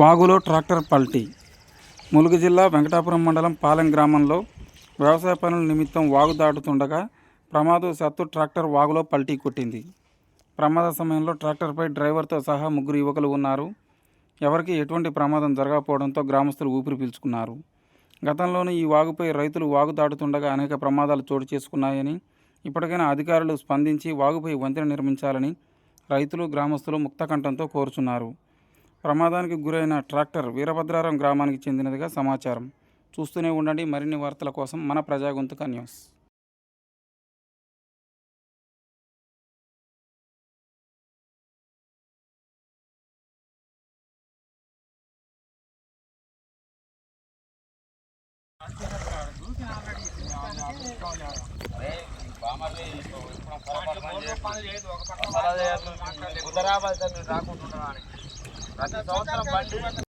వాగులో ట్రాక్టర్ పల్టీ. ములుగు జిల్లా వెంకటాపురం మండలం పాలెం గ్రామంలో వ్యవసాయ పనుల నిమిత్తం వాగు దాటుతుండగా ప్రమాదవశాత్తు ట్రాక్టర్ వాగులో పల్టీ కొట్టింది. ప్రమాద సమయంలో ట్రాక్టర్పై డ్రైవర్తో సహా ముగ్గురు యువకులు ఉన్నారు. ఎవరికి ఎటువంటి ప్రమాదం జరగకపోవడంతో గ్రామస్తులు ఊపిరి పీల్చుకున్నారు. గతంలోనూ ఈ వాగుపై రైతులు వాగు దాటుతుండగా అనేక ప్రమాదాలు చోటు చేసుకున్నాయని ఇప్పటికైనా అధికారులు స్పందించి వాగుపై వంతెన నిర్మించాలని రైతులు గ్రామస్తులు ముక్తకంఠంతో కోరుచున్నారు. ప్రమాదానికి గురైన ట్రాక్టర్ వీరభద్రారం గ్రామానికి చెందినదిగా సమాచారం. చూస్తూనే ఉండండి మరిన్ని వార్తల కోసం మన ప్రజాగొంతుక న్యూస్. మీరు రాకుండా ప్రతి సంవత్సరం బండి